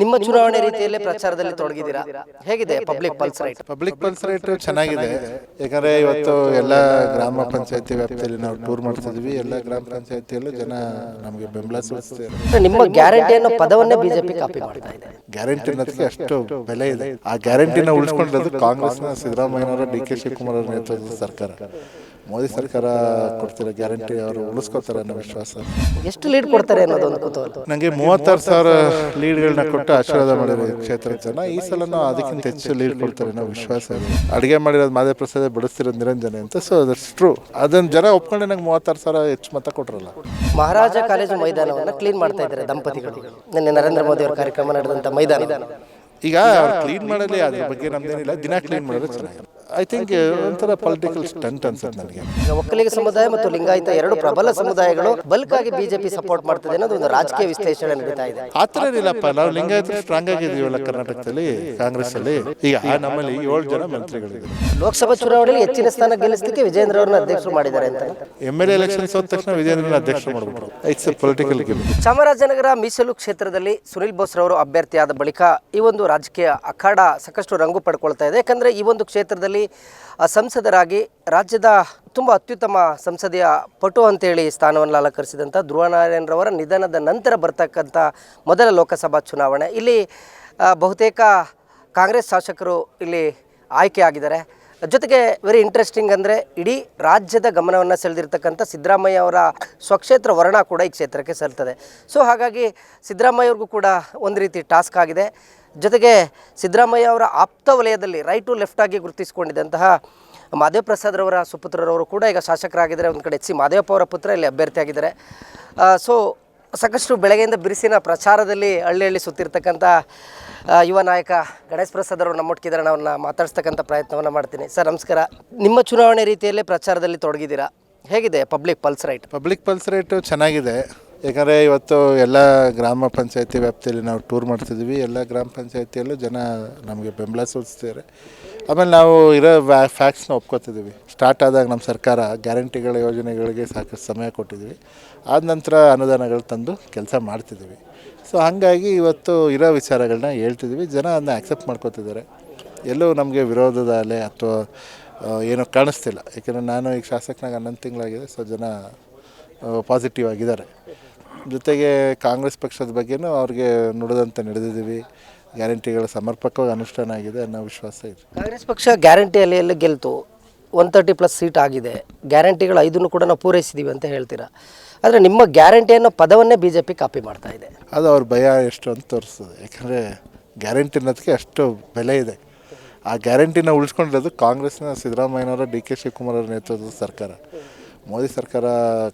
ನಿಮ್ಮ ಚುನಾವಣೆ ರೀತಿಯಲ್ಲೇ ಪ್ರಚಾರದಲ್ಲಿ ತೊಡಗಿದ್ದೀರಾ? ಹೇಗಿದೆ public pulse right public pulse right ಚೆನ್ನಾಗಿದೆ. ಯಾಕಂದ್ರೆ ಇವತ್ತು ಎಲ್ಲ ಗ್ರಾಮ ಪಂಚಾಯತಿ ವ್ಯಾಪ್ತಿಯಲ್ಲಿ ನಾವು ಟೂರ್ ಮಾಡ್ತಿದ್ವಿ. ಎಲ್ಲ ಗ್ರಾಮ ಪಂಚಾಯತಿಯಲ್ಲೂ ಜನ ನಮಗೆ ಬೆಂಬಲ ಸೂಚಿಸ್ತಾರೆ ನಿಮ್ಮ ಗ್ಯಾರಂಟಿ ಅನ್ನೋ ಪದವನ್ನೇ ಬಿಜೆಪಿ ಕಾಪಿ ಮಾಡ್ತಾ ಇದೆ. ಗ್ಯಾರಂಟಿ ಅನ್ನೋದಕ್ಕೆ ಅಷ್ಟು ಬೆಲೆ ಇದೆ. ಆ ಗ್ಯಾರಂಟಿನ ಉಳಿಸ್ಕೊಂಡಿರೋದು ಕಾಂಗ್ರೆಸ್ನ ಸಿದ್ದರಾಮಯ್ಯನವರ ಡಿ ಕೆ ಶಿವಕುಮಾರ್ ಅವರ ನೇತೃತ್ವದ ಸರ್ಕಾರ. ಮೋದಿ ಸರ್ಕಾರ ಕೊಡ್ತಿರೋ ಗ್ಯಾರಂಟಿ ಅವರು ಉಳಿಸ್ಕೊತಾರೆ ಅನ್ನೋ ವಿಶ್ವಾಸ. ಎಷ್ಟು ಲೀಡ್ ಕೊಡ್ತಾರೆ ಅನ್ನೋದೊಂದು ಕುತೂಹಲ. ನನಗೆ ಮೂವತ್ತಾರು ಸಾವಿರ ಲೀಡ್ಗಳನ್ನ ಕೊಟ್ಟು ಆಶೀರ್ವಾದ ಮಾಡಿರೋ ಕ್ಷೇತ್ರ ಕ್ಷೇತ್ರದ ಜನ. ಈ ಸಲ ಅದಕ್ಕಿಂತ ಹೆಚ್ಚು ಲೀಡ್ ಕೊಡ್ತಾರೆ ನಾವು ವಿಶ್ವಾಸ ಅಡುಗೆ ಮಾಡಿರೋದು ಮಾದೇ ಪ್ರಸಾದ ಬಡಿಸ್ತಿರೋದು ನಿರಂಜನೆ ಅಂತ. ಸೊ ದಟ್ಸ್ ಟ್ರೂ ಅದನ್ನ ಜನ ಒಪ್ಕೊಂಡು ನಂಗೆ ಮೂವತ್ತಾರು ಸಾವಿರ ಹೆಚ್ಚು ಮತ ಕೊಟ್ರಲ್ಲ. ಮಹಾರಾಜ ಕಾಲೇಜು ಮೈದಾನವನ್ನು ಕ್ಲೀನ್ ಮಾಡ್ತಾ ಇದ್ದಾರೆ ದಂಪತಿಗಳು. ನಿನ್ನೆ ನರೇಂದ್ರ ಮೋದಿ ಅವರ ಕಾರ್ಯಕ್ರಮ ನಡೆದಂತ ಮೈದಾನ. ಈಗ ಕ್ಲೀನ್ ಮಾಡಲಿ ಅದ್ರ ಬಗ್ಗೆ ನಮ್ದೇನಿಲ್ಲ. ದಿನ ಕ್ಲೀನ್ ಮಾಡಿದ್ರೆ ಐ ಥಿಂಕ್ ಒಂಥರ ಪೊಲಿಟಿಕಲ್ ಸ್ಟಂಟ್ ಅನ್ಸುತ್ತೆ ನನಗೆ. ಒಕ್ಕಲಿಗ ಸಮುದಾಯ ಮತ್ತು ಲಿಂಗಾಯತ ಎರಡು ಪ್ರಬಲ ಸಮುದಾಯಗಳು ಬಲ್ಕ್ ಆಗಿ ಬಿಜೆಪಿ ಸಪೋರ್ಟ್ ಮಾಡ್ತದೆ ಅನ್ನೋದು ಒಂದು ರಾಜಕೀಯ ವಿಶ್ಲೇಷಣೆ ನಡೀತಾ ಇದೆ. ಆ ಥರ ಏನಿಲ್ಲಪ್ಪ ನಾವು ಲಿಂಗಾಯತ ಸ್ಟ್ರಾಂಗ್ ಆಗಿದ್ದೀವಲ್ಲ ಕರ್ನಾಟಕದಲ್ಲಿ ಕಾಂಗ್ರೆಸ್ ಅಲ್ಲಿ ಈಗ ನಮ್ಮಲ್ಲಿ ಏಳು ಜನ ಮಂತ್ರಿಗಳಿದ್ದಾರೆ. ಲೋಕಸಭಾ ಚುನಾವಣೆಯಲ್ಲಿ ಹೆಚ್ಚಿನ ಸ್ಥಾನ ಗೆಲ್ಲಿಸಲಿಕ್ಕೆ ವಿಜೇಂದ್ರ ಅವರನ್ನ ಅಧ್ಯಕ್ಷರು ಮಾಡಿದ್ದಾರೆ ಅಂತ. ಎಂ ಎಲ್ ಎಲೆಕ್ಷನ್ ಸೋತ ತಕ್ಷಣ ವಿಜೇಂದ್ರನ ಅಧ್ಯಕ್ಷ ಮಾಡ್ಬಿಟ್ರು. It's a political game Chamarajanagar ಮೀಸಲು ಕ್ಷೇತ್ರದಲ್ಲಿ ಸುನಿಲ್ ಬೋಸ್ರವರು ಅಭ್ಯರ್ಥಿಯಾದ ಬಳಿಕ ಈ ಒಂದು ರಾಜಕೀಯ ಅಖಾಡ ಸಾಕಷ್ಟು ರಂಗು ಪಡ್ಕೊಳ್ತಾ ಇದೆ. ಯಾಕಂದ್ರೆ ಈ ಒಂದು ಕ್ಷೇತ್ರದಲ್ಲಿ ಸಂಸದರಾಗಿ ರಾಜ್ಯದ ತುಂಬ ಅತ್ಯುತ್ತಮ ಸಂಸದೀಯ ಪಟು ಅಂತೇಳಿ ಸ್ಥಾನವನ್ನು ಅಲಂಕರಿಸಿದಂಥ ಧ್ರುವನಾರಾಯಣರವರ ನಿಧನದ ನಂತರ ಬರ್ತಕ್ಕಂಥ ಮೊದಲ ಲೋಕಸಭಾ ಚುನಾವಣೆ. ಇಲ್ಲಿ ಬಹುತೇಕ ಕಾಂಗ್ರೆಸ್ ಶಾಸಕರು ಇಲ್ಲಿ ಆಯ್ಕೆಯಾಗಿದ್ದಾರೆ ಜೊತೆಗೆ ವೆರಿ ಇಂಟ್ರೆಸ್ಟಿಂಗ್ ಅಂದರೆ ಇಡೀ ರಾಜ್ಯದ ಗಮನವನ್ನು ಸೆಳೆದಿರ್ತಕ್ಕಂಥ ಸಿದ್ದರಾಮಯ್ಯ ಅವರ ಸ್ವಕ್ಷೇತ್ರ ವರ್ಣ ಕೂಡ ಈ ಕ್ಷೇತ್ರಕ್ಕೆ ಸಲ್ತದೆ. ಸೊ ಹಾಗಾಗಿ ಸಿದ್ದರಾಮಯ್ಯವ್ರಿಗೂ ಕೂಡ ಒಂದು ರೀತಿ ಟಾಸ್ಕ್ ಆಗಿದೆ. ಜೊತೆಗೆ ಸಿದ್ದರಾಮಯ್ಯ ಅವರ ಆಪ್ತ ವಲಯದಲ್ಲಿ ರೈಟ್ ಟು ಲೆಫ್ಟ್ ಆಗಿ ಗುರುತಿಸಿಕೊಂಡಿದ್ದಂತಹ ಮಾದೇವ ಪ್ರಸಾದ್ರವರ ಸುಪುತ್ರರವರು ಕೂಡ ಈಗ ಶಾಸಕರಾಗಿದ್ದಾರೆ. ಒಂದು ಕಡೆ ಎಚ್ ಸಿ ಮಾದೇವಪ್ಪ ಅವರ ಪುತ್ರ ಇಲ್ಲಿ ಅಭ್ಯರ್ಥಿಯಾಗಿದ್ದಾರೆ ಸೊ ಸಾಕಷ್ಟು ಬೆಳಗ್ಗೆಯಿಂದ ಬಿರುಸಿನ ಪ್ರಚಾರದಲ್ಲಿ ಹಳ್ಳಿ ಹಳ್ಳಿ ಸುತ್ತಿರ್ತಕ್ಕಂಥ ಯುವ ನಾಯಕ ಗಣೇಶ್ ಪ್ರಸಾದ್ ಅವರು ನಮ್ಮೊಟ್ಟಿಗಿದ್ದಾರೆ ನಾನು ಅವ್ರನ್ನ ಮಾತಾಡ್ಸ್ತಕ್ಕಂಥ ಪ್ರಯತ್ನವನ್ನು ಮಾಡ್ತೀನಿ. ಸರ್, ನಮಸ್ಕಾರ. ನಿಮ್ಮ ಚುನಾವಣೆ ರೀತಿಯಲ್ಲೇ ಪ್ರಚಾರದಲ್ಲಿ ತೊಡಗಿದ್ದೀರಾ? ಹೇಗಿದೆ public pulse right public pulse rate ಚೆನ್ನಾಗಿದೆ. ಯಾಕಂದರೆ ಇವತ್ತು ಎಲ್ಲ ಗ್ರಾಮ ಪಂಚಾಯತಿ ವ್ಯಾಪ್ತಿಯಲ್ಲಿ ನಾವು ಟೂರ್ ಮಾಡ್ತಿದ್ವಿ. ಎಲ್ಲ ಗ್ರಾಮ ಪಂಚಾಯತಿಯಲ್ಲೂ ಜನ ನಮಗೆ ಬೆಂಬಲ ಸೂಚಿಸ್ತಿದ್ದಾರೆ. ಆಮೇಲೆ ನಾವು ಇರೋ ವ್ಯಾ ಫ್ಯಾಕ್ಟ್ಸ್ನ ಒಪ್ಕೋತಿದ್ದೀವಿ. ಸ್ಟಾರ್ಟ್ ಆದಾಗ ನಮ್ಮ ಸರ್ಕಾರ ಗ್ಯಾರಂಟಿಗಳ ಯೋಜನೆಗಳಿಗೆ ಸಾಕಷ್ಟು ಸಮಯ ಕೊಟ್ಟಿದ್ವಿ ಆದ ನಂತರ ಅನುದಾನಗಳು ತಂದು ಕೆಲಸ ಮಾಡ್ತಿದ್ದೀವಿ. ಸೊ ಹಾಗಾಗಿ ಇವತ್ತು ಇರೋ ವಿಚಾರಗಳನ್ನ ಹೇಳ್ತಿದ್ವಿ ಜನ ಅದನ್ನ ಆಕ್ಸೆಪ್ಟ್ ಮಾಡ್ಕೋತಿದ್ದಾರೆ. ಎಲ್ಲೂ ನಮಗೆ ವಿರೋಧದ ಅಲೆ ಅಥವಾ ಏನೋ ಕಾಣಿಸ್ತಿಲ್ಲ. ಯಾಕೆಂದರೆ ನಾನು ಈಗ ಶಾಸಕನಾಗ ಹನ್ನೊಂದು ತಿಂಗಳಾಗಿದೆ. ಸೊ ಜನ ಪಾಸಿಟಿವ್ ಆಗಿದ್ದಾರೆ. ಜೊತೆಗೆ ಕಾಂಗ್ರೆಸ್ ಪಕ್ಷದ ಬಗ್ಗೆನೂ ಅವ್ರಿಗೆ ನುಡಿದಂತೆ ನಡೆದಿದ್ದೀವಿ. ಗ್ಯಾರಂಟಿಗಳ ಸಮರ್ಪಕವಾಗಿ ಅನುಷ್ಠಾನ ಆಗಿದೆ ಅನ್ನೋ ವಿಶ್ವಾಸ ಇದೆ. ಕಾಂಗ್ರೆಸ್ ಪಕ್ಷ ಗ್ಯಾರಂಟಿ ಎಲ್ಲ ಗೆಲ್ತು. ಒನ್ ತರ್ಟಿ ಪ್ಲಸ್ ಸೀಟ್ ಆಗಿದೆ. ಗ್ಯಾರಂಟಿಗಳು ಐದನ್ನು ಕೂಡ ನಾವು ಪೂರೈಸಿದ್ದೀವಿ ಅಂತ ಹೇಳ್ತೀರಾ? ಆದರೆ ನಿಮ್ಮ ಗ್ಯಾರಂಟಿ ಅನ್ನೋ ಪದವನ್ನೇ ಬಿ ಜೆ ಪಿ ಕಾಪಿ ಮಾಡ್ತಾ ಇದೆ. ಅದು ಅವ್ರ ಭಯ ಎಷ್ಟು ಅಂತ ತೋರಿಸ್ತದೆ. ಯಾಕಂದರೆ ಗ್ಯಾರಂಟಿ ಅನ್ನೋದಕ್ಕೆ ಅಷ್ಟು ಬೆಲೆ ಇದೆ. ಆ ಗ್ಯಾರಂಟಿನ ಉಳಿಸ್ಕೊಂಡಿರೋದು ಕಾಂಗ್ರೆಸ್ನ ಸಿದ್ದರಾಮಯ್ಯನವರ ಡಿ ಕೆ ಶಿವಕುಮಾರ್ ಅವರ ನೇತೃತ್ವದ ಸರ್ಕಾರ. ಮೋದಿ ಸರ್ಕಾರ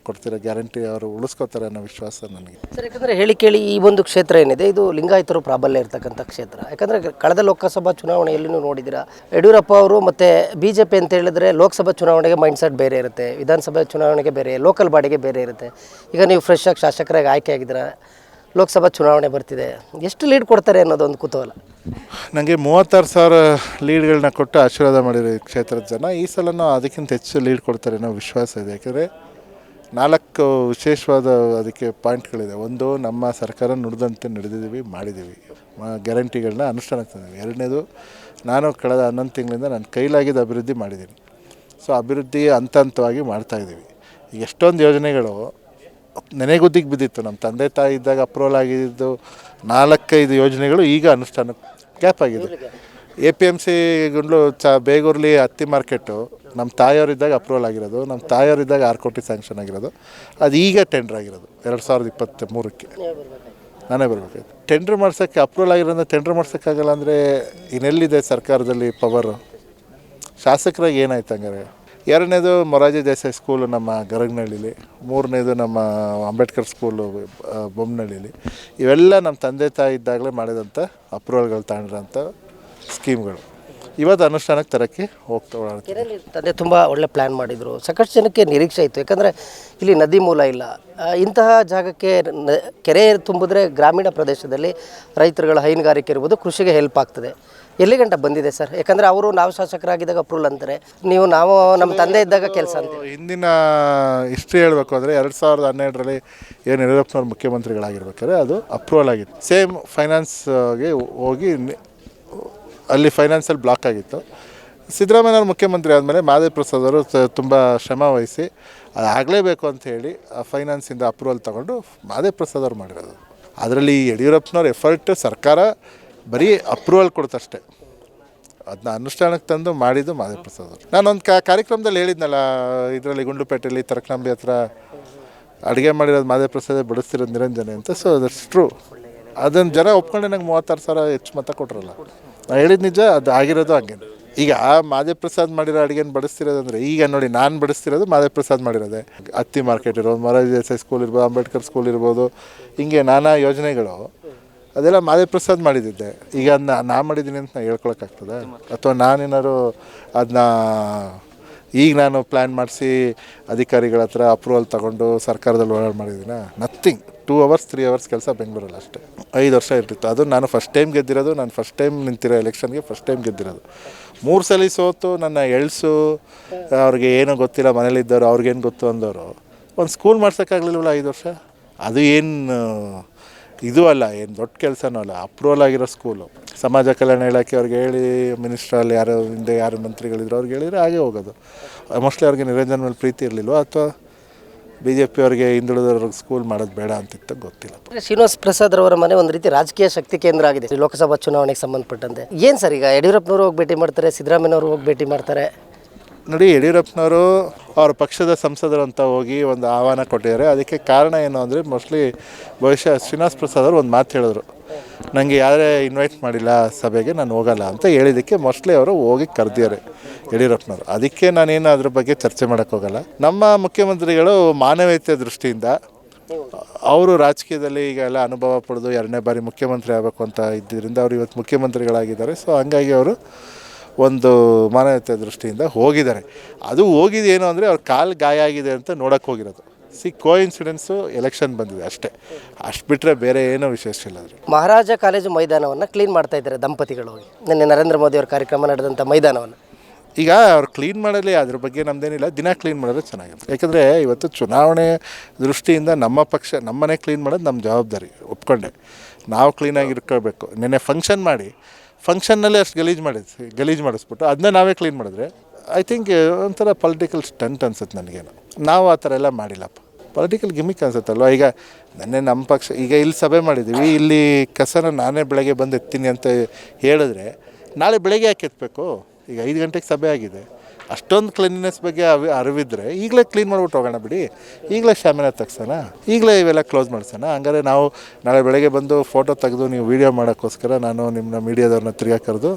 ಕೊಡ್ತಿರೋ ಗ್ಯಾರಂಟಿ ಅವರು ಉಳಿಸ್ಕೋತಾರೆ ಅನ್ನೋ ವಿಶ್ವಾಸ ನನಗೆ. ಸರ್, ಯಾಕಂದರೆ ಹೇಳಿ ಕೇಳಿ ಈ ಒಂದು ಕ್ಷೇತ್ರ ಏನಿದೆ, ಇದು ಲಿಂಗಾಯತರು ಪ್ರಾಬಲ್ಯ ಇರತಕ್ಕಂಥ ಕ್ಷೇತ್ರ. ಯಾಕಂದರೆ ಕಳೆದ ಲೋಕಸಭಾ ಚುನಾವಣೆಯಲ್ಲಿ ನೀವು ನೋಡಿದ್ದೀರಾ, ಯಡಿಯೂರಪ್ಪ ಅವರು ಮತ್ತು ಬಿ ಜೆ ಪಿ ಅಂತ ಹೇಳಿದ್ರೆ ಲೋಕಸಭಾ ಚುನಾವಣೆಗೆ ಮೈಂಡ್ಸೆಟ್ ಬೇರೆ ಇರುತ್ತೆ, ವಿಧಾನಸಭೆ ಚುನಾವಣೆಗೆ ಬೇರೆ ಲೋಕಲ್ ಬಾಡಿಗೆ ಬೇರೆ ಇರುತ್ತೆ. ಈಗ ನೀವು ಫ್ರೆಶ್ ಆಗಿ ಶಾಸಕರಾಗಿ ಆಯ್ಕೆ ಆಗಿದ್ದೀರಾ ಲೋಕಸಭಾ ಚುನಾವಣೆ ಬರ್ತಿದೆ. ಎಷ್ಟು ಲೀಡ್ ಕೊಡ್ತಾರೆ ಅನ್ನೋದೊಂದು ಕುತೂಹಲ. ನನಗೆ ಮೂವತ್ತಾರು ಸಾವಿರ ಲೀಡ್ಗಳನ್ನ ಕೊಟ್ಟು ಆಶೀರ್ವಾದ ಮಾಡಿರೋ ಕ್ಷೇತ್ರದ ಜನ ಈ ಸಲ ಅದಕ್ಕಿಂತ ಹೆಚ್ಚು ಲೀಡ್ ಕೊಡ್ತಾರೆ ಅನ್ನೋ ವಿಶ್ವಾಸ ಇದೆ. ಯಾಕಂದರೆ ನಾಲ್ಕು ವಿಶೇಷವಾದ ಅದಕ್ಕೆ ಪಾಯಿಂಟ್ಗಳಿದೆ. ಒಂದು, ನಮ್ಮ ಸರ್ಕಾರ ನುಡಿದಂತೆ ನಡೆದಿದ್ದೀವಿ, ಮಾಡಿದ್ದೀವಿ. ಗ್ಯಾರಂಟಿಗಳನ್ನ ಅನುಷ್ಠಾನಕ್ಕೆ ತಂದಿದ್ದೀವಿ. ಎರಡನೇದು, ನಾನು ಕಳೆದ ಹನ್ನೊಂದು ತಿಂಗಳಿಂದ ನನ್ನ ಕೈಲಾಗಿದ್ದ ಅಭಿವೃದ್ಧಿ ಮಾಡಿದ್ದೀನಿ. ಸೊ, ಅಭಿವೃದ್ಧಿ ಹಂತ ಹಂತವಾಗಿ ಮಾಡ್ತಾಯಿದ್ದೀವಿ ಎಷ್ಟೊಂದು ಯೋಜನೆಗಳು ನೆನೆಗುದ್ದಿಗೆ ಬಿದ್ದಿತ್ತು ನಮ್ಮ ತಂದೆ ತಾಯಿ ಇದ್ದಾಗ ಅಪ್ರೂವಲ್ ಆಗಿದ್ದು ನಾಲ್ಕೈದು ಯೋಜನೆಗಳು ಈಗ ಅನುಷ್ಠಾನ ಗ್ಯಾಪ್ ಆಗಿದೆ. ಎ ಪಿ ಎಂ ಸಿ ಗುಂಡ್ಲು ಚ ಬೇಗೂರ್ಲಿ ಹತ್ತಿ ಮಾರ್ಕೆಟು ನಮ್ಮ ತಾಯಿಯವರಿದ್ದಾಗ ಅಪ್ರೂವಲ್ ಆಗಿರೋದು, ನಮ್ಮ ತಾಯಿಯವರಿದ್ದಾಗ ಆರು ಕೋಟಿ ಸ್ಯಾಂಕ್ಷನ್ ಆಗಿರೋದು. ಅದು ಈಗ ಟೆಂಡರ್ ಆಗಿರೋದು, ಎರಡು ಸಾವಿರದ ಇಪ್ಪತ್ತ ಮೂರಕ್ಕೆ ನಾನೇ ಬರಬೇಕಾಯ್ತು. ಟೆಂಡ್ರ್ ಮಾಡ್ಸೋಕ್ಕೆ ಅಪ್ರೂವಲ್ ಆಗಿರೋದ್ರೆ ಟೆಂಡ್ರ್ ಮಾಡ್ಸೋಕ್ಕಾಗಲ್ಲ ಅಂದರೆ ಇನ್ನೆಲ್ಲಿದೆ ಸರ್ಕಾರದಲ್ಲಿ ಪವರು ಶಾಸಕರಾಗಿ ಏನಾಯ್ತು ಹಂಗಾರೆ? ಎರಡನೇದು ಮೊರಾರ್ಜಿ ದೇಸಾಯಿ ಸ್ಕೂಲು ನಮ್ಮ ಗರಗನಹಳ್ಳಿಲಿ ಮೂರನೇದು ನಮ್ಮ ಅಂಬೇಡ್ಕರ್ ಸ್ಕೂಲು ಬೊಮ್ಮನಹಳ್ಳಿಲಿ ಇವೆಲ್ಲ ನಮ್ಮ ತಂದೆ ತಾಯಿ ಇದ್ದಾಗಲೇ ಮಾಡಿದಂಥ ಅಪ್ರೂವಲ್ಗಳು ತಗೊಂಡಿರೋಂಥ ಸ್ಕೀಮ್ಗಳು. ಇವತ್ತು ಅನುಷ್ಠಾನಕ್ಕೆ ತರೋಕ್ಕೆ ಹೋಗ್ತಾ ತಂದೆ ತುಂಬ ಒಳ್ಳೆ ಪ್ಲ್ಯಾನ್ ಮಾಡಿದರು. ಸಾಕಷ್ಟು ಜನಕ್ಕೆ ನಿರೀಕ್ಷೆ ಇತ್ತು. ಯಾಕಂದರೆ ಇಲ್ಲಿ ನದಿ ಮೂಲ ಇಲ್ಲ. ಇಂತಹ ಜಾಗಕ್ಕೆ ಕೆರೆ ತುಂಬಿದ್ರೆ ಗ್ರಾಮೀಣ ಪ್ರದೇಶದಲ್ಲಿ ರೈತರುಗಳ ಹೈನುಗಾರಿಕೆ ಇರ್ಬೋದು, ಕೃಷಿಗೆ ಹೆಲ್ಪ್ ಆಗ್ತದೆ. ಎಲ್ಲಿ ಗಂಟ ಬಂದಿದೆ ಸರ್? ಯಾಕಂದರೆ ಅವರು ನಾವು ಶಾಸಕರಾಗಿದ್ದಾಗ ಅಪ್ರೂವಲ್ ಅಂತಾರೆ. ನೀವು ನಾವು ನಮ್ಮ ತಂದೆ ಇದ್ದಾಗ ಕೆಲಸ ಅಂತ ಹಿಂದಿನ ಹಿಸ್ಟ್ರಿ ಹೇಳಬೇಕು ಅಂದರೆ ಎರಡು ಸಾವಿರದ ಹನ್ನೆರಡರಲ್ಲಿ ಏನು ಯಡಿಯೂರಪ್ಪನವ್ರು ಮುಖ್ಯಮಂತ್ರಿಗಳಾಗಿರ್ಬೇಕಾದ್ರೆ ಅದು ಅಪ್ರೂವಲ್ ಆಗಿತ್ತು. ಸೇಮ್ ಫೈನಾನ್ಸ್ಗೆ ಹೋಗಿ ಅಲ್ಲಿ ಫೈನಾನ್ಸಲ್ಲಿ ಬ್ಲಾಕ್ ಆಗಿತ್ತು. ಸಿದ್ದರಾಮಯ್ಯವ್ರು ಮುಖ್ಯಮಂತ್ರಿ ಆದಮೇಲೆ ಮಾದೇವ್ ಪ್ರಸಾದ್ ಅವರು ತುಂಬ ಶ್ರಮ ವಹಿಸಿ ಅದು ಆಗಲೇಬೇಕು ಅಂತ ಹೇಳಿ ಆ ಫೈನಾನ್ಸಿಂದ ಅಪ್ರೂವಲ್ ತಗೊಂಡು ಮಾದೇವ್ ಪ್ರಸಾದ್ ಅವ್ರು ಮಾಡಿರೋದು. ಅದರಲ್ಲಿ ಯಡಿಯೂರಪ್ಪನವ್ರ ಎಫರ್ಟ್ ಸರ್ಕಾರ ಬರೀ ಅಪ್ರೂವಲ್ ಕೊಡುತ್ತಷ್ಟೇ ಅದನ್ನ ಅನುಷ್ಠಾನಕ್ಕೆ ತಂದು ಮಾಡಿದ್ದು ಮಾದೇವ್ ಪ್ರಸಾದ್ ಅವರು. ನಾನೊಂದು ಕಾ ಕಾರ್ಯಕ್ರಮದಲ್ಲಿ ಹೇಳಿದ್ನಲ್ಲ, ಇದರಲ್ಲಿ ಗುಂಡುಪೇಟೆಯಲ್ಲಿ ತರಕನಂಬಿ ಹತ್ರ ಅಡುಗೆ ಮಾಡಿರೋದು ಮಾದೇವ್ ಪ್ರಸಾದ್ ಬಡಿಸ್ತಿರೋದು ನಿರಂಜನೆ ಅಂತ. ಸೊ ದಟ್ಸ್ ಟ್ರೂ ಅದನ್ನು ಜನ ಒಪ್ಕೊಂಡೆ ನಂಗೆ ಮೂವತ್ತಾರು ಸಾವಿರ ಹೆಚ್ಚು ಮತ ಕೊಟ್ರಲ್ಲ. ನಾನು ಹೇಳಿದ ನಿಜ, ಅದು ಆಗಿರೋದು ಹಂಗೆ. ಈಗ ಆ ಮಾದೇವ್ ಪ್ರಸಾದ್ ಮಾಡಿರೋ ಅಡುಗೆನ ಬಡಿಸ್ತಿರೋದು ಅಂದರೆ ಈಗ ನೋಡಿ ನಾನು ಬಡಿಸ್ತಿರೋದು ಮಾದೇವ್ ಪ್ರಸಾದ್ ಮಾಡಿರೋದೆ. ಅತ್ತಿ ಮಾರ್ಕೆಟ್ ಇರ್ಬೋದು ಮೊರಾರ್ಜಿ ದೇಸಾಯಿ ಸ್ಕೂಲ್ ಇರ್ಬೋದು, ಅಂಬೇಡ್ಕರ್ ಸ್ಕೂಲ್ ಇರ್ಬೋದು, ಹಿಂಗೆ ನಾನಾ ಯೋಜನೆಗಳು. ಅದೆಲ್ಲ ಮಾದೇ ಪ್ರಸಾದ್ ಮಾಡಿದ್ದೆ ಈಗ ಅದನ್ನ ನಾ ಮಾಡಿದ್ದೀನಿ ಅಂತ ನಾ ಹೇಳ್ಕೊಳಕ್ಕಾಗ್ತದೆ? ಅಥವಾ ನಾನೇನಾದ್ರು ಅದನ್ನ ಈಗ ನಾನು ಪ್ಲ್ಯಾನ್ ಮಾಡಿಸಿ ಅಧಿಕಾರಿಗಳ ಹತ್ರ ಅಪ್ರೂವಲ್ ತಗೊಂಡು ಸರ್ಕಾರದಲ್ಲಿ ಓಡಾಡಿ ಮಾಡಿದ್ದೀನ? Nothing two hours three hours ಕೆಲಸ ಬೆಂಗಳೂರಲ್ಲಿ ಅಷ್ಟೇ. ಐದು ವರ್ಷ ಇರ್ತಿತ್ತು. ಅದು ನಾನು ಫಸ್ಟ್ ಟೈಮ್ ಗೆದ್ದಿರೋದು, ನಾನು ಫಸ್ಟ್ ಟೈಮ್ ನಿಂತಿರೋ ಎಲೆಕ್ಷನ್ಗೆ ಫಸ್ಟ್ ಟೈಮ್ ಗೆದ್ದಿರೋದು. ಮೂರು ಸಲ ಸೋತು, ನನ್ನ ಎಳ್ಸು, ಅವ್ರಿಗೆ ಏನೂ ಗೊತ್ತಿಲ್ಲ, ಮನೇಲಿದ್ದವರು ಅವ್ರಿಗೇನು ಗೊತ್ತು ಅಂದವರು ಒಂದು ಸ್ಕೂಲ್ ಮಾಡ್ಸೋಕ್ಕಾಗಲಿಲ್ವಲ್ಲ ಐದು ವರ್ಷ? ಅದು ಏನು ಇದು ಅಲ್ಲ, ಏನು ದೊಡ್ಡ ಕೆಲಸನೂ ಅಲ್ಲ ಅಪ್ರೂವಲ್ ಆಗಿರೋ ಸ್ಕೂಲು ಸಮಾಜ ಕಲ್ಯಾಣ ಇಲಾಖೆ ಅವ್ರಿಗೆ ಹೇಳಿ ಮಿನಿಸ್ಟ್ರಲ್ಲಿ ಯಾರು, ಹಿಂದೆ ಯಾರು ಮಂತ್ರಿಗಳಿದ್ರು ಅವ್ರಿಗೆ ಹೇಳಿದರೆ ಹಾಗೆ ಹೋಗೋದು. ಮೋಸ್ಟ್ಲಿ ಅವ್ರಿಗೆ ನಿರಂಜನ್ ಮೇಲೆ ಪ್ರೀತಿ ಇರಲಿಲ್ವ? ಅಥವಾ ಬಿ ಜೆ ಪಿ ಅವ್ರಿಗೆ ಹಿಂದುಳಿದವ್ರಿಗೆ ಸ್ಕೂಲ್ ಮಾಡೋದು ಬೇಡ ಅಂತಿತ್ತು ಗೊತ್ತಿಲ್ಲ. ಶ್ರೀನಿವಾಸ್ ಪ್ರಸಾದ್ ಅವರ ಮನೆ ಒಂದು ರೀತಿ ರಾಜಕೀಯ ಶಕ್ತಿ ಕೇಂದ್ರ ಆಗಿದೆ. ಲೋಕಸಭಾ ಚುನಾವಣೆಗೆ ಸಂಬಂಧಪಟ್ಟಂತೆ. ಏನು ಸರ್ ಈಗ? ಯಡಿಯೂರಪ್ಪನವರು ಹೋಗಿ ಭೇಟಿ ಮಾಡ್ತಾರೆ, ಸಿದ್ದರಾಮಯ್ಯನವರು ಹೋಗಿ ಭೇಟಿ ಮಾಡ್ತಾರೆ. ನೋಡಿ ಯಡಿಯೂರಪ್ಪನವರು ಅವ್ರ ಪಕ್ಷದ ಸಂಸದರು ಅಂತ ಹೋಗಿ ಒಂದು ಆಹ್ವಾನ ಕೊಟ್ಟಿದ್ದಾರೆ. ಅದಕ್ಕೆ ಕಾರಣ ಏನು ಅಂದರೆ ಮೋಸ್ಟ್ಲಿ ಬಹುಶಃ ಶ್ರೀನಿವಾಸ್ ಪ್ರಸಾದ್ ಅವರು ಒಂದು ಮಾತು ಹೇಳಿದ್ರು. ನನಗೆ ಯಾರೇ ಇನ್ವೈಟ್ ಮಾಡಿಲ್ಲ ಸಭೆಗೆ, ನಾನು ಹೋಗಲ್ಲ ಅಂತ ಹೇಳಿದ್ದಕ್ಕೆ ಮೋಸ್ಟ್ಲಿ ಅವರು ಹೋಗಿ ಕರೆದಿದ್ದಾರೆ ಯಡಿಯೂರಪ್ಪನವರು. ಅದಕ್ಕೆ ನಾನೇನು ಅದ್ರ ಬಗ್ಗೆ ಚರ್ಚೆ ಮಾಡೋಕ್ಕೆ ಹೋಗಲ್ಲ. ನಮ್ಮ ಮುಖ್ಯಮಂತ್ರಿಗಳು ಮಾನವೀಯತೆ ದೃಷ್ಟಿಯಿಂದ ಅವರು ರಾಜಕೀಯದಲ್ಲಿ ಈಗ ಎಲ್ಲ ಅನುಭವ ಪಡೆದು ಎರಡನೇ ಬಾರಿ ಮುಖ್ಯಮಂತ್ರಿ ಆಗಬೇಕು ಅಂತ ಇದ್ದಿದ್ದರಿಂದ ಅವರು ಇವತ್ತು ಮುಖ್ಯಮಂತ್ರಿಗಳಾಗಿದ್ದಾರೆ. ಸೊ ಹಂಗಾಗಿ ಅವರು ಒಂದು ಮಾನವೀಯತೆ ದೃಷ್ಟಿಯಿಂದ ಹೋಗಿದ್ದಾರೆ. ಅದು ಹೋಗಿದೇನು ಏನು ಅಂದರೆ ಅವ್ರ ಕಾಲು ಗಾಯ ಆಗಿದೆ ಅಂತ ನೋಡೋಕ್ಕೆ ಹೋಗಿರೋದು. ಸಿ ಕೋ ಇನ್ಸಿಡೆನ್ಸು ಎಲೆಕ್ಷನ್ ಬಂದಿದೆ ಅಷ್ಟೇ. ಅಷ್ಟು ಬಿಟ್ಟರೆ ಬೇರೆ ಏನೋ ವಿಶೇಷ ಇಲ್ಲ ಮಹಾರಾಜ ಕಾಲೇಜು ಮೈದಾನವನ್ನು ಕ್ಲೀನ್ ಮಾಡ್ತಾ ಇದ್ದಾರೆ ದಂಪತಿಗಳು ಹೋಗಿ. ನಿನ್ನೆ ನರೇಂದ್ರ ಮೋದಿ ಅವರ ಕಾರ್ಯಕ್ರಮ ನಡೆದಂಥ ಮೈದಾನವನ್ನು. ಈಗ ಅವ್ರು ಕ್ಲೀನ್ ಮಾಡಲಿ ಅದ್ರ ಬಗ್ಗೆ ನಮ್ದೇನಿಲ್ಲ. ದಿನ ಕ್ಲೀನ್ ಮಾಡಿದ್ರೆ ಚೆನ್ನಾಗಿರುತ್ತೆ. ಯಾಕಂದರೆ ಇವತ್ತು ಚುನಾವಣೆ ದೃಷ್ಟಿಯಿಂದ ನಮ್ಮ ಪಕ್ಷ ನಮ್ಮನೆ ಕ್ಲೀನ್ ಮಾಡೋದು ನಮ್ಮ ಜವಾಬ್ದಾರಿ. ಒಪ್ಕೊಂಡೆ. ನಾವು ಕ್ಲೀನಾಗಿ ಇಟ್ಕೊಳ್ಬೇಕು. ನೆನ್ನೆ ಫಂಕ್ಷನ್ ಮಾಡಿ ಫಂಕ್ಷನ್ನಲ್ಲಿ ಅಷ್ಟು ಗಲೀಜು ಮಾಡಿದ್ವಿ ಗಲೀಜು ಮಾಡಿಸ್ಬಿಟ್ಟು ಅದನ್ನ ನಾವೇ ಕ್ಲೀನ್ ಮಾಡಿದ್ರೆ ಐ ಥಿಂಕ್ ಒಂಥರ ಪೊಲಿಟಿಕಲ್ ಸ್ಟಂಟ್ ಅನ್ಸುತ್ತೆ ನನಗೇನು. ನಾವು ಆ ಥರ ಎಲ್ಲ ಮಾಡಿಲ್ಲಪ್ಪ. ಪೊಲಿಟಿಕಲ್ ಗಿಮಿಕ್ ಅನ್ಸುತ್ತಲ್ವ? ಈಗ ನೆನ್ನೆ ನಮ್ಮ ಪಕ್ಷ, ಈಗ ಇಲ್ಲಿ ಸಭೆ ಮಾಡಿದ್ದೀವಿ ಇಲ್ಲಿ ಕಸನ ನಾನೇ ಬೆಳಗ್ಗೆ ಬಂದು ಎತ್ತೀನಿ ಅಂತ ಹೇಳಿದ್ರೆ ನಾಳೆ ಬೆಳಗ್ಗೆ ಯಾಕೆ ಎತ್ತಬೇಕು ಈಗ ಐದು ಗಂಟೆಗೆ ಸಭೆ ಆಗಿದೆ. ಅಷ್ಟೊಂದು ಕ್ಲೀನ್ನೆಸ್ ಬಗ್ಗೆ ಅವಿ ಅರಿವಿದ್ರೆ ಈಗಲೇ ಕ್ಲೀನ್ ಮಾಡ್ಬಿಟ್ಟು ಹೋಗೋಣ ಬಿಡಿ. ಈಗಲೇ ಶಾಮಿನ ತೆಗ್ಸೋಣ. ಈಗಲೇ ಇವೆಲ್ಲ ಕ್ಲೋಸ್ ಮಾಡ್ಸೋಣ. ಹಂಗಾರೆ ನಾವು ನಾಳೆ ಬೆಳಗ್ಗೆ ಬಂದು ಫೋಟೋ ತೆಗೆದು ನೀವು ವೀಡಿಯೋ ಮಾಡೋಕ್ಕೋಸ್ಕರ ನಾನು ನಿಮ್ಮನ್ನ ಮೀಡಿಯಾದವ್ರನ್ನ ತಿರ್ಗಾ ಕರೆದು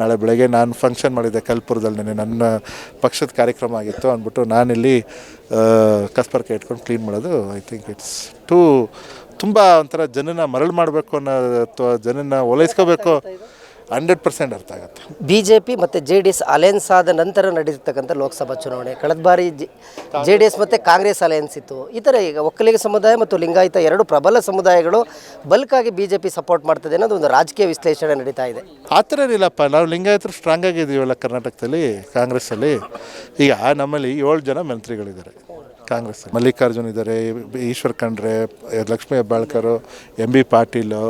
ನಾಳೆ ಬೆಳಗ್ಗೆ ನಾನು ಫಂಕ್ಷನ್ ಮಾಡಿದ್ದೆ ಕಲ್ಪುರದಲ್ಲಿ ನೆನೆ ನನ್ನ ಪಕ್ಷದ ಕಾರ್ಯಕ್ರಮ ಆಗಿತ್ತು ಅಂದ್ಬಿಟ್ಟು ನಾನಿಲ್ಲಿ ಕಸ್ಪರ್ಕೆ ಇಟ್ಕೊಂಡು ಕ್ಲೀನ್ ಮಾಡೋದು ಐ ಥಿಂಕ್ ಇಟ್ಸ್ ಟೂ ತುಂಬ ಒಂಥರ ಜನನ ಮರಳು ಮಾಡಬೇಕು ಅನ್ನೋ ಅಥವಾ ಜನನ ಓಲೈಸ್ಕೋಬೇಕು ಹಂಡ್ರೆಡ್ ಪರ್ಸೆಂಟ್ ಅರ್ಥ ಆಗುತ್ತೆ. ಬಿ ಜೆ ಪಿ ಮತ್ತು ಜೆ ಡಿ ಎಸ್ ಅಲಯನ್ಸ್ ಆದ ನಂತರ ನಡೆದಿರ್ತಕ್ಕಂಥ ಲೋಕಸಭಾ ಚುನಾವಣೆ. ಕಳೆದ ಬಾರಿ ಜೆ ಡಿ ಎಸ್ ಮತ್ತು ಕಾಂಗ್ರೆಸ್ ಅಲಯನ್ಸ್ ಇತ್ತು. ಈ ಥರ ಈಗ ಒಕ್ಕಲಿಗ ಸಮುದಾಯ ಮತ್ತು ಲಿಂಗಾಯತ ಎರಡು ಪ್ರಬಲ ಸಮುದಾಯಗಳು ಬಲ್ಕಾಗಿ ಬಿ ಜೆ ಪಿ ಸಪೋರ್ಟ್ ಮಾಡ್ತದೆ ಅನ್ನೋದು ಒಂದು ರಾಜಕೀಯ ವಿಶ್ಲೇಷಣೆ ನಡೀತಾ ಇದೆ. ಆ ಥರ ಏನಿಲ್ಲಪ್ಪ ನಾವು ಲಿಂಗಾಯತರು ಸ್ಟ್ರಾಂಗ್ ಆಗಿದ್ದೀವಲ್ಲ ಕರ್ನಾಟಕದಲ್ಲಿ ಕಾಂಗ್ರೆಸ್ಸಲ್ಲಿ. ಈಗ ನಮ್ಮಲ್ಲಿ ಏಳು ಜನ ಮಂತ್ರಿಗಳಿದ್ದಾರೆ ಕಾಂಗ್ರೆಸ್ ಮಲ್ಲಿಕಾರ್ಜುನ್ ಇದ್ದಾರೆ ಈಶ್ವರ್ ಖಂಡ್ರೆ ಲಕ್ಷ್ಮೀ ಹೆಬ್ಬಾಳ್ಕರು ಎಂ ಬಿ ಪಾಟೀಲು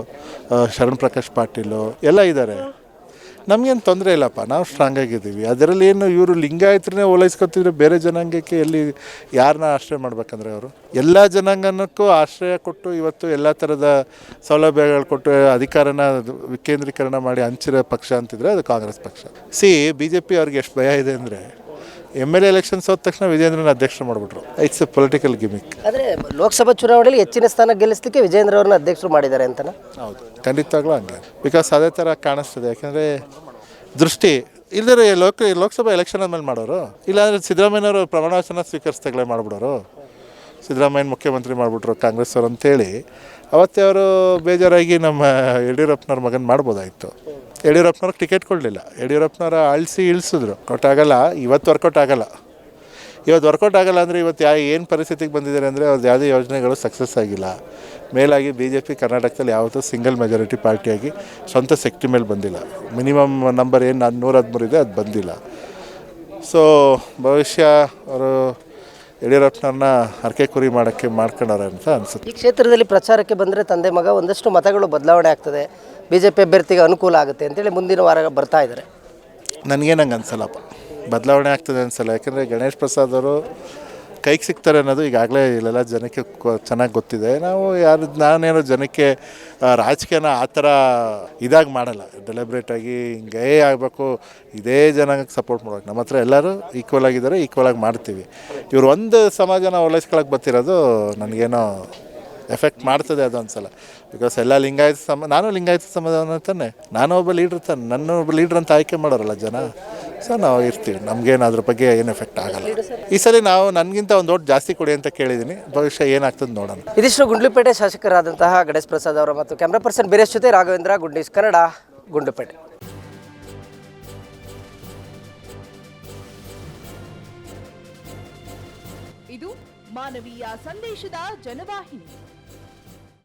ಶರಣ್ ಪ್ರಕಾಶ್ ಪಾಟೀಲು ಎಲ್ಲ ಇದ್ದಾರೆ. ನಮಗೇನು ತೊಂದರೆ ಇಲ್ಲಪ್ಪ, ನಾವು ಸ್ಟ್ರಾಂಗ್ ಆಗಿದ್ದೀವಿ. ಅದರಲ್ಲಿ ಏನು ಇವರು ಲಿಂಗಾಯತ್ರನೇ ಓಲೈಸ್ಕೊತಿದ್ರೆ ಬೇರೆ ಜನಾಂಗಕ್ಕೆ ಎಲ್ಲಿ ಯಾರನ್ನ ಆಶ್ರಯ ಮಾಡ್ಬೇಕಂದ್ರೆ ಅವರು? ಎಲ್ಲ ಜನಾಂಗನಕ್ಕೂ ಆಶ್ರಯ ಕೊಟ್ಟು ಇವತ್ತು ಎಲ್ಲ ಥರದ ಸೌಲಭ್ಯಗಳು ಕೊಟ್ಟು ಅಧಿಕಾರನ ವಿಕೇಂದ್ರೀಕರಣ ಮಾಡಿ ಹಂಚಿರೋ ಪಕ್ಷ ಅಂತಿದ್ರೆ ಅದು ಕಾಂಗ್ರೆಸ್ ಪಕ್ಷ. ಸಿ ಬಿ ಜೆ ಪಿ ಅವ್ರಿಗೆ ಎಷ್ಟು ಭಯ ಇದೆ ಅಂದರೆ ಎಂ ಎಲ್ ಎ ಎಲೆಕ್ಷನ್ಸ್ ಹೋದ ತಕ್ಷಣ ವಿಜೇಂದ್ರನ ಅಧ್ಯಕ್ಷರು ಮಾಡಿಬಿಟ್ರು. ಇಟ್ಸ್ ಎ ಪೊಲಿಟಿಕಲ್ ಗಿಮಿಕ್ ಆದರೆ ಲೋಕಸಭಾ ಚುನಾವಣೆಯಲ್ಲಿ ಹೆಚ್ಚಿನ ಸ್ಥಾನ ಗೆಲ್ಲಿಸಲಿಕ್ಕೆ ವಿಜೇಂದ್ರ ಅವ್ರನ್ನ ಅಧ್ಯಕ್ಷರು ಮಾಡಿದ್ದಾರೆ ಅಂತನಾ? ಹೌದು. ಖಂಡಿತವಾಗ್ಲೂ ಹಂಗೆ. ಬಿಕಾಸ್ ಅದೇ ಥರ ಕಾಣಿಸ್ತದೆ. ಯಾಕೆಂದರೆ ದೃಷ್ಟಿ ಇಲ್ಲದ್ರೆ ಲೋಕ ಲೋಕಸಭಾ ಎಲೆಕ್ಷನ್ ಆದ್ಮೇಲೆ ಮಾಡೋರು? ಇಲ್ಲಾಂದರೆ ಸಿದ್ಧರಾಮಯ್ಯನವರು ಪ್ರಮಾಣ ವಚನ ಸ್ವೀಕರಿಸ್ದಾಗಲೇ ಮಾಡಿಬಿಡೋರು? ಸಿದ್ದರಾಮಯ್ಯ ಮುಖ್ಯಮಂತ್ರಿ ಮಾಡಿಬಿಟ್ರು ಕಾಂಗ್ರೆಸ್ ಅವರು ಅಂತೇಳಿ. ಅವತ್ತೇ ಅವರು ಬೇಜಾರಾಗಿ ನಮ್ಮ ಯಡಿಯೂರಪ್ಪನವ್ರ ಮಗನ ಮಾಡ್ಬೋದಾಯಿತು. ಯಡಿಯೂರಪ್ಪನವ್ರಿಗೆ ಟಿಕೆಟ್ ಕೊಡಲಿಲ್ಲ. ಯಡಿಯೂರಪ್ಪನವ್ರ ಅಳಿಸಿ ಇಳಿಸಿದ್ರು. ಕೊಟ್ಟಾಗಲ್ಲ, ಇವತ್ತು ವರ್ಕೌಟ್ ಆಗಲ್ಲ. ಇವತ್ತು ವರ್ಕೌಟ್ ಆಗಲ್ಲ ಅಂದರೆ ಇವತ್ತು ಯಾ, ಏನು ಪರಿಸ್ಥಿತಿಗೆ ಬಂದಿದ್ದಾರೆ ಅಂದರೆ ಅವ್ರದ್ದು ಯಾವುದೇ ಯೋಜನೆಗಳು ಸಕ್ಸಸ್ ಆಗಿಲ್ಲ. ಮೇಲಾಗಿ ಬಿ ಜೆ ಪಿ ಕರ್ನಾಟಕದಲ್ಲಿ ಯಾವತ್ತೂ ಸಿಂಗಲ್ ಮೆಜಾರಿಟಿ ಪಾರ್ಟಿಯಾಗಿ ಸ್ವಂತ ಶಕ್ತಿ ಮೇಲೆ ಬಂದಿಲ್ಲ. ಮಿನಿಮಮ್ ನಂಬರ್ ಏನು ನಾನು ನೂರ ಹದಿಮೂರು ಇದೆ, ಅದು ಬಂದಿಲ್ಲ. ಸೊ ಭವಿಷ್ಯ ಅವರು ಯಡಿಯೂರಪ್ಪನವ್ರನ್ನ ಹರಕೆ ಕುರಿ ಮಾಡೋಕ್ಕೆ ಮಾಡ್ಕೊಂಡಾರೆ ಅಂತ ಅನಿಸುತ್ತೆ. ಈ ಕ್ಷೇತ್ರದಲ್ಲಿ ಪ್ರಚಾರಕ್ಕೆ ಬಂದರೆ ತಂದೆ ಮಗ ಒಂದಷ್ಟು ಮತಗಳು ಬದಲಾವಣೆ ಆಗ್ತದೆ. ಬಿ ಜೆ ಪಿ ಅಭ್ಯರ್ಥಿಗೆ ಅನುಕೂಲ ಆಗುತ್ತೆ ಅಂತೇಳಿ ಮುಂದಿನ ವಾರ ಬರ್ತಾ ಇದ್ದಾರೆ. ನನಗೇನಂಗೆ ಅನಿಸಲ್ಲಪ್ಪ ಅನ್ಸಲ್ಲಪ್ಪ. ಬದಲಾವಣೆ ಆಗ್ತದೆ ಅನಿಸಲ್ಲ. ಯಾಕಂದರೆ ಗಣೇಶ್ ಪ್ರಸಾದ್ ಅವರು ಕೈಗೆ ಸಿಗ್ತಾರೆ ಅನ್ನೋದು ಈಗಾಗಲೇ ಇಲ್ಲೆಲ್ಲ ಜನಕ್ಕೆ ಚೆನ್ನಾಗಿ ಗೊತ್ತಿದೆ. ನಾವು ಯಾರು ನಾನೇನೋ ಜನಕ್ಕೆ ರಾಜಕೀಯನ ಆ ಥರ ಇದಾಗಿ ಮಾಡಲ್ಲ. ಡೆಲಿಬ್ರೇಟಾಗಿ ಹಿಂಗೇ ಆಗಬೇಕು. ಇದೇ ಜನಕ್ಕೆ ಸಪೋರ್ಟ್ ಮಾಡೋಕೆ ನಮ್ಮ ಹತ್ರ ಎಲ್ಲರೂ ಈಕ್ವಲ್ ಆಗಿದ್ದಾರೆ ಈಕ್ವಲ್ ಆಗಿ ಮಾಡ್ತೀವಿ. ಇವರು ಒಂದು ಸಮಾಜನ ಒಳ್ಳೆಸ್ಕೊಳಕ್ಕೆ ಬರ್ತಿರೋದು ನನಗೇನೋ ಎಫೆಕ್ಟ್ ಮಾಡ್ತದೆ ಅದು ಸಲ ಬಿಕಾಸ್ ಎಲ್ಲ ಲಿಂಗಾಯತ ಸಮ ನಾನು ಲಿಂಗಾಯತ ಸಮುದಾಯ ತಾನೆ ನಾನು ಒಬ್ಬ ಲೀಡ್ರ್ ತಾನೆ ನನ್ನ ಒಬ್ಬ ಲೀಡ್ರ್ ಅಂತ ಆಯ್ಕೆ ಮಾಡೋರಲ್ಲ ಜನ. ಸೊ ನಾವು ಇರ್ತೀವಿ ನಮಗೇನು ಅದ್ರ ಬಗ್ಗೆ ಏನು ಎಫೆಕ್ಟ್ ಆಗಲ್ಲ. ಈ ಸಲ ನಾವು ನನಗಿಂತ ಒಂದು ಓಟ್ ಜಾಸ್ತಿ ಕೊಡಿ ಅಂತ ಕೇಳಿದ್ದೀನಿ ಭವಿಷ್ಯ ಏನಾಗ್ತದೆ ನೋಡೋಣ. ಇದಿಷ್ಟು ಗುಂಡ್ಲುಪೇಟೆ ಶಾಸಕರಾದಂತಹ ಗಣೇಶ್ ಪ್ರಸಾದ್ ಅವರ ಮತ್ತು ಕ್ಯಾಮ್ರಾ ಪರ್ಸನ್ ಬೀರೇಶ್ ಜೊತೆ ರಾಘವೇಂದ್ರ ಗುಂಡೀಸ್ ನ್ಯೂಸ್ ಕನ್ನಡ ಗುಂಡ್ಲುಪೇಟೆ. ಇದು ಮಾನವೀಯ ಸಂದೇಶದ ಜನವಾಹಿನಿ.